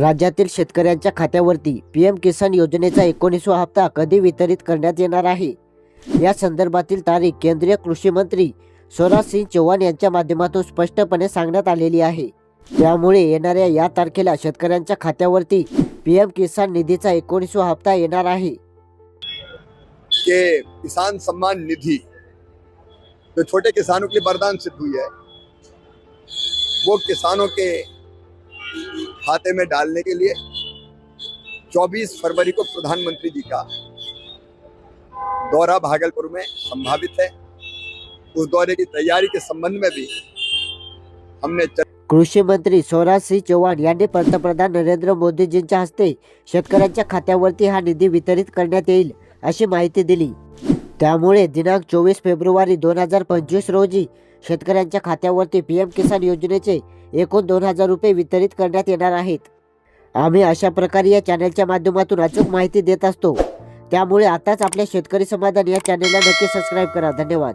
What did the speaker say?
राज्यातील शेतकऱ्यांच्या खात्यावरती P M किसान योजनेचा एकोणीसवा हप्ता कधी वितरित करण्यात येणार आहे? या संदर्भातील तारीख केंद्रीय कृषी मंत्री स्वराज सिंग चौहान यांच्या माध्यमातून स्पष्टपणे सांगण्यात आलेली आहे. त्यामुळे येणाऱ्या या तारखेला शेतकऱ्यांच्या खात्यावरती पी एम किसान निधीचा एकोणीसवा हप्ता येणार आहे. कि किसान सम्मान निधि जो छोटे किसानों के लिए वरदान सिद्ध हुई है वो किसानों के खाते में डालने के लिए 24 फरवरी को प्रधानमंत्री जी का दौरा भागलपुर में संभावित है। उस दौरे की तैयारी के संबंध में भी हमने चर्चा कृषी मंत्री स्वराज सिंह चौहान यांनी पंतप्रधान नरेंद्र मोदी मोदीजींच्या हस्ते शेतकऱ्यांच्या खात्यावरती हा निधी वितरित करण्यात येईल, अशी माहिती दिली. त्यामुळे दिनांक चोवीस फेब्रुवारी दोन हजार पंचवीस रोजी शेतकऱ्यांच्या खात्यावरती पी एम किसान योजनेचे एकूण दोन हजार रुपये वितरित करण्यात येणार आहेत. आम्ही अशा प्रकारे या चॅनलच्या माध्यमातून अचूक माहिती देत असतो. त्यामुळे आताच आपल्या शेतकरी समाधान या चॅनलला नक्की सबस्क्राईब करा. धन्यवाद.